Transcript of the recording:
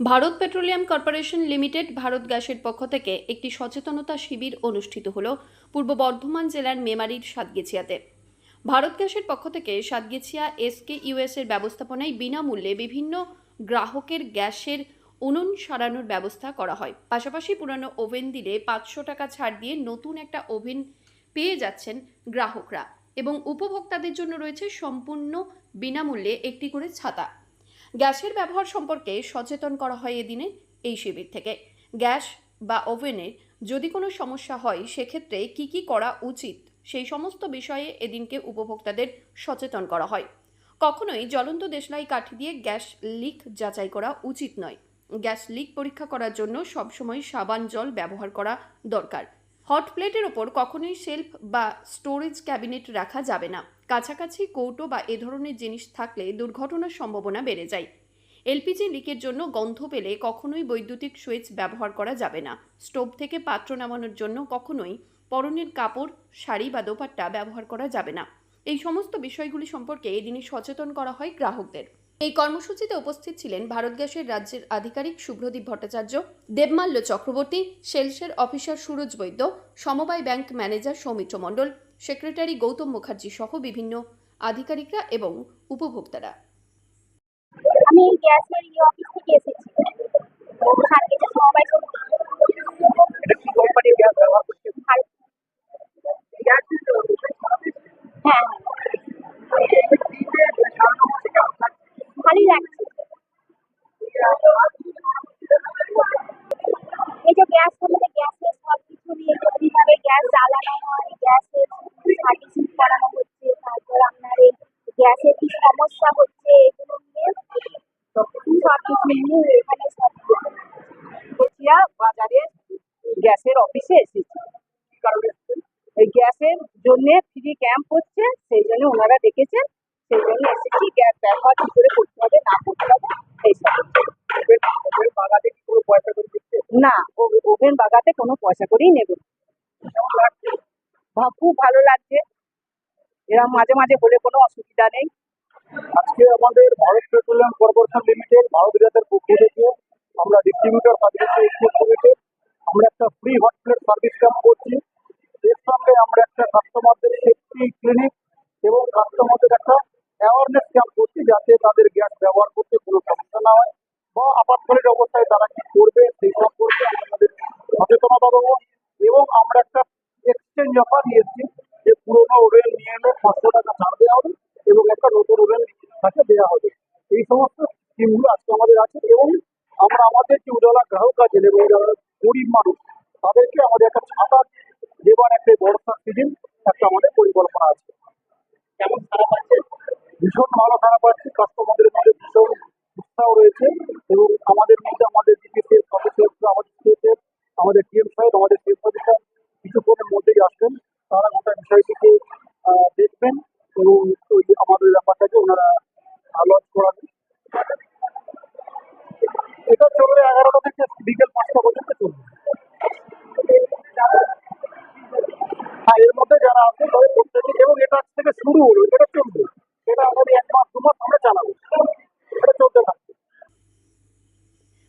Bharat petroleum corporation limited Bharat গ্যাসের পক্ষ থেকে একটি সচেতনতা শিবির অনুষ্ঠিত হল পূর্ব বর্ধমান জেলার মেমারির সাতগেছিয়াতে। ভারত গ্যাসের পক্ষ থেকে সাতগেছিয়া এসকে ইউএস এর ব্যবস্থাপনায় বিনামূল্যে বিভিন্ন গ্রাহকের গ্যাসের উনুন সারানোর ব্যবস্থা করা হয়। পাশাপাশি পুরানো ওভেন দিলে পাঁচশো টাকা ছাড় দিয়ে নতুন একটা ওভেন পেয়ে যাচ্ছেন গ্রাহকরা এবং উপভোক্তাদের জন্য রয়েছে সম্পূর্ণ বিনামূল্যে একটি করে ছাতা। গ্যাসের ব্যবহার সম্পর্কে সচেতন করা হয় এদিনে, এই শিবির থেকে। গ্যাস বা ওভেনের যদি কোনো সমস্যা হয়, সেক্ষেত্রে কি কি করা উচিত, সেই সমস্ত বিষয়ে এদিনকে উপভোক্তাদের সচেতন করা হয়। কখনোই জ্বলন্ত দেশলাই কাঠি দিয়ে গ্যাস লিক যাচাই করা উচিত নয়। গ্যাস লিক পরীক্ষা করার জন্য সবসময় সাবান জল ব্যবহার করা দরকার। হট প্লেটের ওপর কখনোই শেলফ বা স্টোরেজ ক্যাবিনেট রাখা যাবে না। কাছাকাছি কৌটো বা এ ধরনের জিনিস থাকলে দুর্ঘটনার সম্ভাবনা বেড়ে যায়। এলপিজি লিকের জন্য গন্ধ পেলে কখনোই বৈদ্যুতিক সুইচ ব্যবহার করা যাবে না। স্টোভ থেকে পাত্র নামানোর জন্য কখনোই পরনের কাপড়, শাড়ি বা দোপাট্টা ব্যবহার করা যাবে না। এই সমস্ত বিষয়গুলি সম্পর্কে এদিনে সচেতন করা হয় গ্রাহকদের। এই কর্মসূচিতে উপস্থিত ছিলেন ভারত গ্যাসের রাজ্যের আধিকারিক শুভ্রদীপ ভট্টাচার্য, দেবমাল্য চক্রবর্তী, সেলসের অফিসার সুরজ বৈদ্য, সমবায় bank manager Soumitra Mondal, secretary Goutam Mukherjee সহ বিভিন্ন আধিকারিকরা এবং উপভোক্তারা। আমি গ্যাসের অফিস থেকে এসেছি। সমবায় সমিতি এটা কি কোম্পানির গ্যাস ব্যবহার করছে ভারত গ্যাস হ্যাঁ ভালোই লাগছে এই যে গ্যাস আমাদের গ্যাসের সব কিছু নিয়ে কীভাবে গ্যাস জ্বালানো হয় গ্যাসের সার্ভিসিং করানো হচ্ছে তারপর আপনার এই গ্যাসের কি সমস্যা হচ্ছে এগুলো নিয়ে সব কিছু নিয়ে এখানে সব কোচিয়া বাজারে গ্যাসের অফিসে এসেছি কি কারণে এসেছেন? এই গ্যাসের জন্য ফ্রি ক্যাম্প হচ্ছে সেই জন্য ওনারা ডেকেছেন সেই জন্য এসেছি গ্যাস ব্যবহার কি করে করতে হবে, না করতে হবে এই সব না ওভেন বাগাতে কোনো পয়সা করেই নেবে খুব ভালো লাগছে। এরকম মাঝে মাঝে হলে কোনো অসুবিধা নেই। আজকে আমাদের Bharat petroleum corporation limited Bharat গ্যাসের পক্ষ থেকে আমরা ডিস্ট্রিবিউটর সার্ভিস আমরা একটা ফ্রি হট সার্ভিস ক্যাম্প করছি। এর সঙ্গে আমরা একটা কাস্টমারদের সেফটি ক্লিনিক আপাতকালীন অবস্থায় তারা কি করবে, সেই সম্পর্কে আমরা তাদের সচেতনতা দেবো এবং আমরা একটা এক্সচেঞ্জ অফার নিয়েছি যে পুরোনো ওভেন নিয়ে এলে পাঁচশো টাকা ছাড় দেওয়া হবে এবং একটা নতুন ওভেন তাকে দেওয়া হবে। এই সমস্ত স্কিমগুলো আজকে আমাদের আছে এবং আমরা আমাদের যে উজালা গ্রাহক আছেন এবং যারা গরিব মানুষ, তাদেরকে আমাদের একটা ছাতা দেবার একটা বর্ষার সিজন একটা আমাদের পরিকল্পনা আছে। কেমন খারাপ আছে? ভীষণ ভালো খারাপ আছে। কাস্টমারদের মধ্যে ভীষণ উৎসাহ রয়েছে। এবং আমাদের মধ্যে আমাদের ডিপিসিএস সদস্য আমাদের সিএসএফ আমাদের টিএম সাহেব, আমাদের চিফ অফিসার কিছুক্ষণের মধ্যেই আসবেন। তারা গোটা বিষয়টিকে দেখবেন এবং ওই আমাদের ব্যাপারটাকে ওনারা লঞ্চ করাবেন। এটা চলবে এগারোটা থেকে বিকেল পাঁচটা পর্যন্ত চলবে। হ্যাঁ এর মধ্যে যারা আছে তাদের প্রত্যেকে, এবং এটা থেকে শুরু হলো, এটা চলবে।